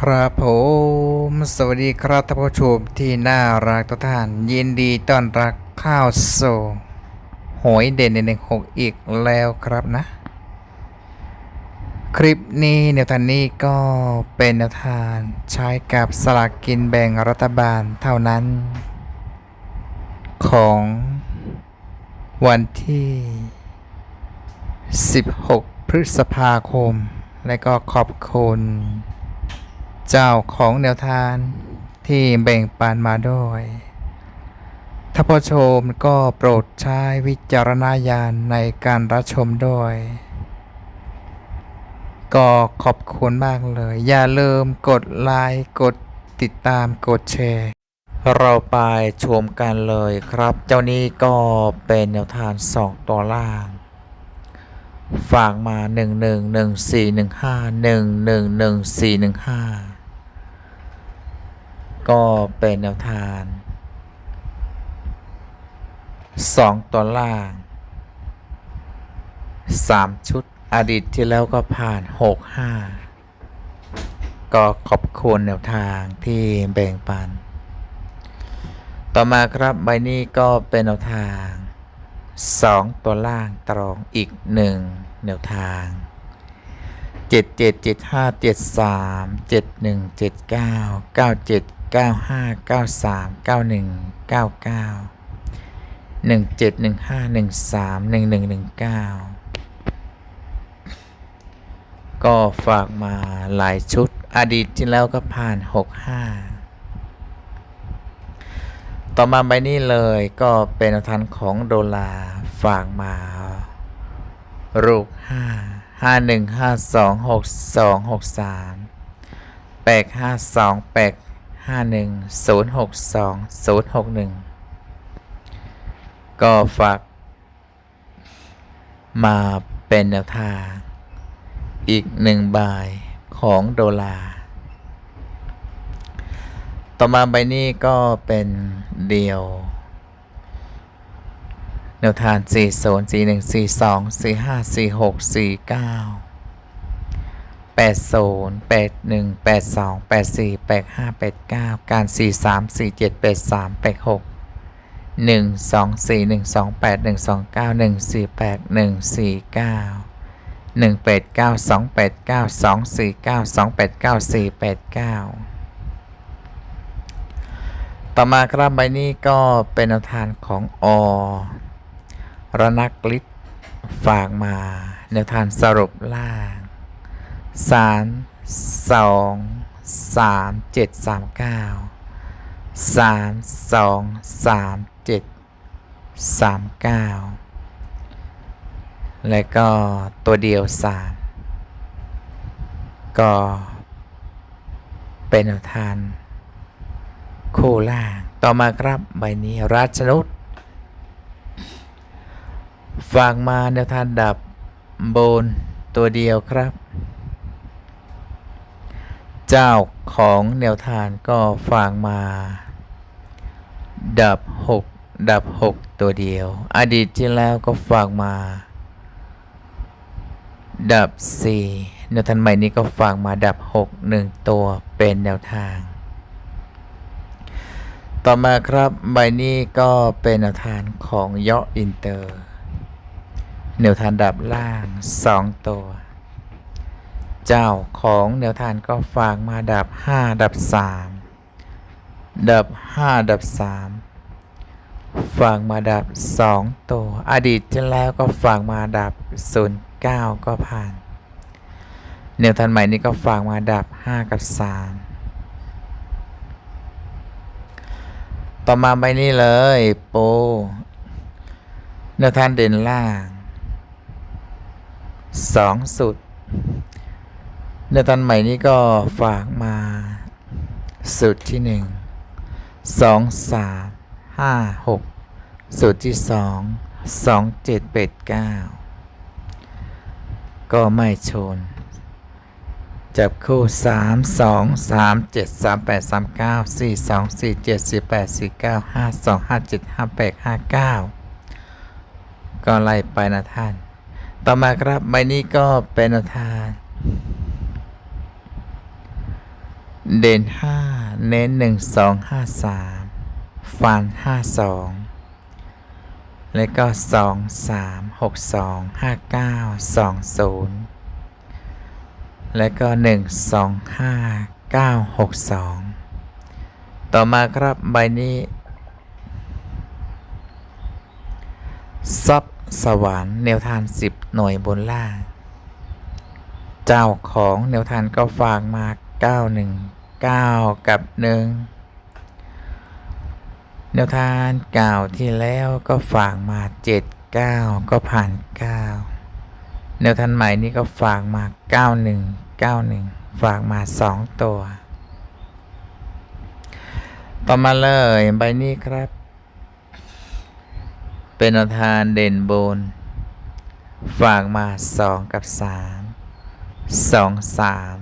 ครับผมสวัสดีครับท่านผู้ชมที่น่ารักทุกท่านยินดีต้อนรับข้าวโซหวยเด่นในหนึ่งหกอีกแล้วครับนะ คลิปนี้แนวทางนี้ก็เป็นแนวทางใช้กับสลากกินแบ่งรัฐบาลเท่านั้น ของวันที่ 16 พฤษภาคม และก็ขอบคุณ เจ้าของแนวทางที่แบ่งปันมาด้วย ถ้าผู้ชมก็โปรดใช้วิจารณญาณในการรับชมด้วย ก็ขอบคุณมากเลย อย่าลืมกดไลค์กดติดตามกดแชร์ เราไปชมกันเลยครับ เจ้านี้ก็เป็นแนวทางสองตัวล่างฝากมา 1 1 1 4 1 5 1 1 1 4 1 5 ก็เป็นแนวทาง 2 ตัวล่าง 3 ชุดอดีตที่แล้วก็ผ่าน 6 5 ก็ขอบคุณแนวทางที่แบ่งปัน ต่อมาครับใบนี้ก็เป็นแนวทางสองตัวล่างตรองอีกหนึ่งแนวทางเจ็ ดเจ็ดเจ็ดห้าเจ็ดสามเจ็ดหนึ่งเจ็ดเก้าเก้าเจ็ดเก้าห้าเก้าสามเก้าหนึ่งเก้าเก้าหนึ่งเจ็ดหนึ่งห้าหนึ่งสามหนึ่งหนึ่งหนึ่งเก้าก็ฝากมาหลายชุดอดีตที่แล้วก็ผ่านหกห้าต่อมาใบนี้เลยก็เป็นแนวทางของโดลาฝากมารูกห้าห้าหนึ่งห้าสองหกสองหกสามแปดห้าสองแปดห้าหนึ่ งศูนย์หกสองศูนย์หกหนึ่งก็ฝาก มาเป็นแนวทาง อีกหนึ่งใบของโดลาต่อมาใบนี้ก็เป็นเดียว แนวทาง 4 0 4 1 4 2 8 0 8 1 8 2 8 4 8 5 8 9 การ 4 3 4 7 8 3 8 6 1 2 4 1 2 8 1 2 9 1 4 8 1 4 9 1 8 9 2 8 9 2 4 9 2 8 9 4 8 9 ต่อมาครับใบนี้ก็เป็นแนวทางของอรนักฤทธิ์ฝากมาแนวทางสรุปล่าง สามสองสามเจ็ดสามเก้าสามสองสามเจ็ดสามเก้าและก็ตัวเดียวสามก็เป็นแนวทางคู่ล่าง ต่อมาครับใบนี้ราชนุชฝากมาแนวทางดับบนตัวเดียวครับ เจ้าของแนวทางก็ฝากมา ดับ 6 ดับ 6 ตัวเดียว อดีตที่แล้วก็ฝากมา ดับ 4 แนวทางใหม่นี้ก็ฝากมาดับ 6 1 ตัวเป็นแนวทาง ต่อมาครับใบนี้ก็เป็นแนวทางของยออินเตอร์ แนวทางดับล่าง 2 ตัว เจ้าของแนวทางก็ฝากมาดับ 5 ดับ 3 ดับ 5 ดับ 3 ฝากมาดับ 2 ตัว อดีตที่แล้วก็ฝากมาดับ 09 ก็ผ่าน แนวทางใหม่นี้ก็ฝากมาดับ 5 กับ 3 ต่อมาใบนี้เลยโปแนวทางเด่นล่างสองสุด แนวทางใหม่นี้ก็ฝากมาสุดที่หนึ่งสองสามห้าหกสุดที่สองสองเจ็ดเป็ดเก้าก็ไม่ชน จับคู่สามสองสามเจ็ดสามแปดสามเก้าสี่สองสี่เจ็ดสี่แปดสี่เก้าห้าสองห้าเจ็ดห้าแปดห้าเก้าก็ไล่ไปนะท่าน ต่อมาครับใบนี้ก็เป็นแนวทาง เด่นห้าเน้นหนึ่งสองห้าสามฟันห้าสองแล้วก็สองสามหกสองห้าเก้าสองศูนย์แล้วก็หนึ่งสองห้าเก้าหกสองต่อมาครับใบนี้ซับสวรรค์แนวทานสิบหน่วยบนล่าง เจ้าของแนวทานก็ฝากมา 919กับ1แนวทานเก่าที่แล้วก็ฝากมา79ก็ผ่าน9แนวทานใหม่นี้ก็ฝากมา91 91ฝากมา2ตัว ต่อมาเลยใบนี้ครับ เป็นแนวทานเด่นบนฝากมา2กับ3สองสาม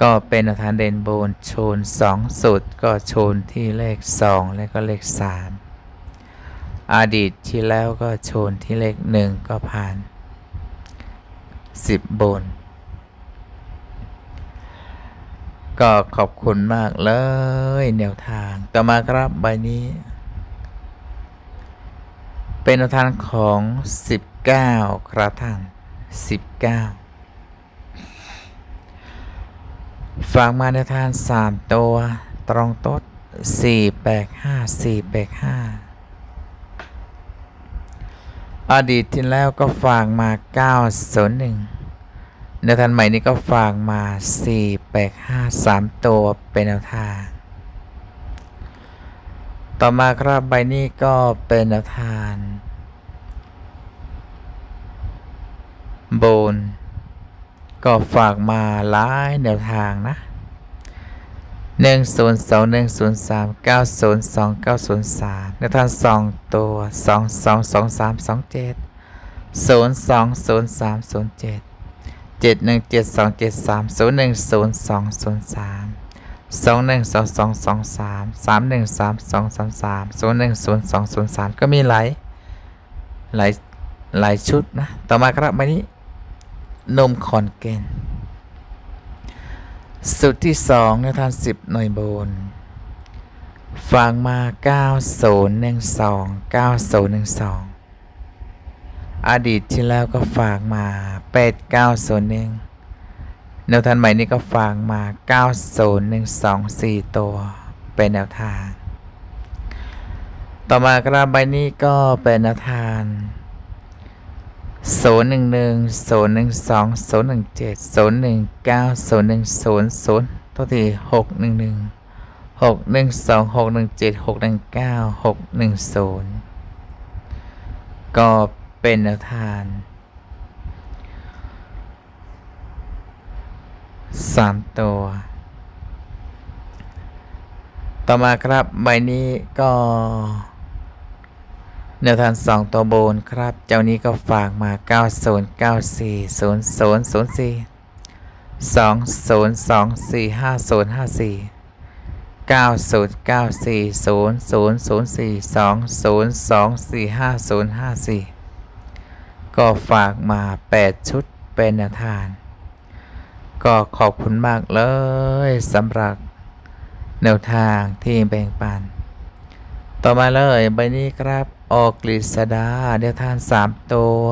ก็เป็นอาฐานเด่นโบนโชนสองสุดก็โชนที่เลขสองและก็เลขสามอดีตที่แล้วก็โชนที่เลขหนึ่งก็ผ่านสิบบน ก็ขอบคุณมากเลยแนวทางต่อมาครับใบนี้ เป็นแนวทางของ 19ครับท่าน19 ฝากมาในทานสามตัว ตรองต๊ดสี่แปดห้าสี่แปดห้าอดีตที่แล้วก็ฝากมาเก้าศูนย์หนึ่งในทานใหม่นี้ก็ฝากมาสี่แปดห้าสามตัวเป็นแนวทาง ต่อมาครับใบนี้ก็เป็นแนวทางโบน ก็ฝากมาหลายแนวทางนะหนึ่งศูนย์สองหนึ่งศูนย์สามเก้าศูนย์สองเก้าศูนย์สามแนวทางสองตัวสองสองสองสามสองเจ็ดศูนย์สองศูนย์สามศูนย์เจ็ดเจ็ดหนึ่งเจ็ดสองเจ็ดสามศูนย์หนึ่งศูนย์สองศูนย์สามสองหนึ่งสองสองสองสามสามหนึ่งสามสองสามสามศูนย์หนึ่งศูนย์สองศูนย์สามก็มีหลายหลายหลายชุดนะ ต่อมาครับใบนี้ นมคอนเกนสุดที่สองในทานสิบหน่วยบนฟังมา 9012 9012 อดีตที่แล้วก็ฝากมา 8901 แนวทางใหม่นี้ก็ฝากมา 9012 4 ตัว เป็นแนวทาง ต่อมากระใบนี้ก็เป็นแนวทาง ศูนย์หนึ่งหนึ่งศูนย์หนึ่งสองศูนย์หนึ่งเจ็ดศูนย์หนึ่งเก้าศูนย์หนึ่งศูนย์ศูนย์ตัวที่หกหนึ่งหนึ่งหกหนึ่งสองหกหนึ่งเจ็ดหกหนึ่งเก้าหกหนึ่งศูนย์ก็เป็นแนวทางสามตัว ต่อมาครับใบนี้ก็ แนวทางสองตัวโบนครับ เจ้านี้ก็ฝากมา 9094 0004 2024 5054 9094 0004 2024 5054 ก็ฝากมา 8 ชุดเป็นแนวทางก็ขอบคุณมากเลยสำหรับแนวทางที่แบ่งปัน ต่อมาเลยใบนี้ครับ ออกกฤษดาเดียวทานสามตัว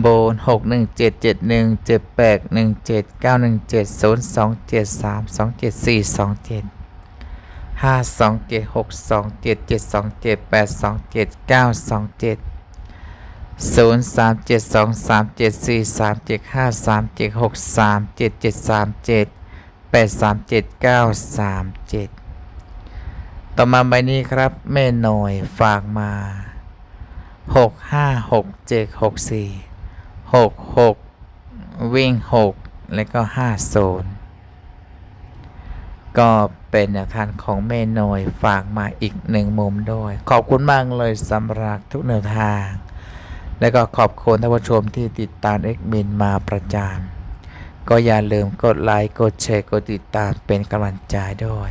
โบนหกหนึ่งเจ็ดเจ็ดหนึ่งเจ็ดแปดหนึ่งเจ็ดเก้าหนึ่งเจ็ดศูนย์สองเจ็ดสามสองเจ็ดสี่สองเจ็ดห้าสองเจ็ดหกสองเจ็ดเจ็ดสองเจ็ดแปดสองเจ็ดเก้าสองเจ็ดศูนย์สามเจ็ดสองสามเจ็ดสี่สามเจ็ดห้าสามเจ็ดหกสามเจ็ดเจ็ดสามเจ็ดแปดสามเจ็ดเก้าสามเจ็ด ต่อมาใบนี้ครับ แม่หน่อยฝากมาหกห้าหกเจ็ดหกสี่หกหกวิ่งหกแล้วก็ห้าโซนก็เป็นแนวทางของแม่หน่อยฝากมาอีกหนึ่งมุมด้วย ขอบคุณมากเลยสำหรับทุกแนวทาง แล้วก็ขอบคุณท่านผู้ชมที่ติดตามเอ็กบินมาประจานก็อย่าลืมกดไลค์ กดแชร์ กดติดตามเป็นกำลังใจด้วย